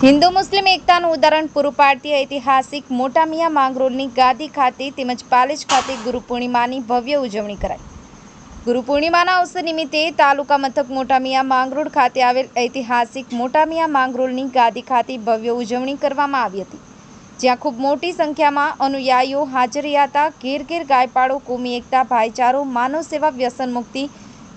હિન્દુ મુસ્લિમ એકતાનું ઉદાહરણ પૂરું પાડતી ઐતિહાસિક મોટા મિયા માંગરોળની ગાદી ખાતે તેમજ પાલેજ ખાતે ગુરુ પૂર્ણિમાની ભવ્ય ઉજવણી કરાઈ. ગુરુ પૂર્ણિમાના અવસર નિમિત્તે તાલુકા મથક મોટા મિયા માંગરોળ ખાતે આવેલ ઐતિહાસિક મોટા મિયા માંગરોળની ગાદી ખાતે ભવ્ય ઉજવણી કરવામાં આવી હતી. જ્યાં ખૂબ મોટી સંખ્યામાં અનુયાયીઓ હાજર રહ્યા હતા. ઘેર ઘેર ગાયપાળો, કોમી એકતા, ભાઈચારો, માનવ સેવા વ્યસન મુક્તિ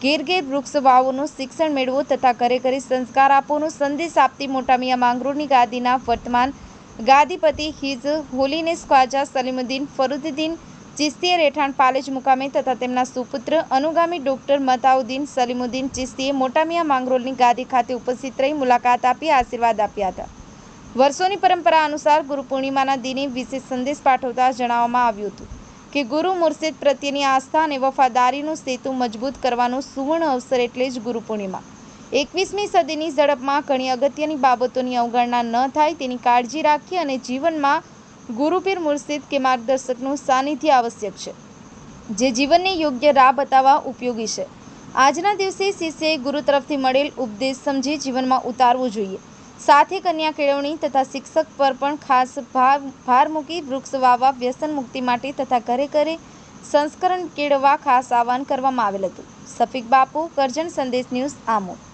ઘેર ઘેર વૃક્ષ વાવોનું શિક્ષણ મેળવો તથા ઘરે ઘરે સંસ્કાર આપોનો સંદેશ આપતી મોટામિયા માંગરોળની ગાદીના વર્તમાન ગાદીપતિ હિઝ હોલીનેસ ખ્વાજા સલીમુદ્દીન ફરુદ્દીન ચિસ્તીએ રહેઠાણ પાલેજ મુકામે તથા તેમના સુપુત્ર અનુગામી ડોક્ટર મતાઉદ્દીન સલીમુદ્દીન ચિસ્તીએ મોટામિયા માંગરોલની ગાદી ખાતે ઉપસ્થિત રહી મુલાકાત આપી, આશીર્વાદ આપ્યા હતા. વર્ષોની પરંપરા અનુસાર ગુરુ પૂર્ણિમાના દિને વિશેષ સંદેશ પાઠવતા જણાવવામાં આવ્યું હતું. કે ગુરુ મુર્શિદ પ્રત્યેની આસ્થા અને વફાદારીનું સેતુ મજબૂત કરવાનો સુવર્ણ અવસર એટલે જ ગુરુ પૂર્ણિમા. એકવીસમી સદીની ઝડપમાં ઘણી અગત્યની બાબતોની અવગણના ન થાય તેની કાળજી રાખી અને જીવનમાં ગુરુપીર મુર્શિદ કે માર્ગદર્શકનું સાનિધ્ય આવશ્યક છે, જે જીવનને યોગ્ય રાહ બતાવવા ઉપયોગી છે. આજના દિવસે શિષ્યએ ગુરુ તરફથી મળેલ ઉપદેશ સમજી જીવનમાં ઉતારવો જોઈએ. સાથે કન્યા કેળવણી તથા શિક્ષક પર પણ ખાસ ભાર ભાર મૂકી વૃક્ષ વાવવા, વ્યસન મુક્તિ માટે તથા ઘરે ઘરે સંસ્કરણ કેળવવા ખાસ આહવાન કરવામાં આવેલ હતું. સફીક બાપુ, કરજણ સંદેશ ન્યૂઝ આમોદ.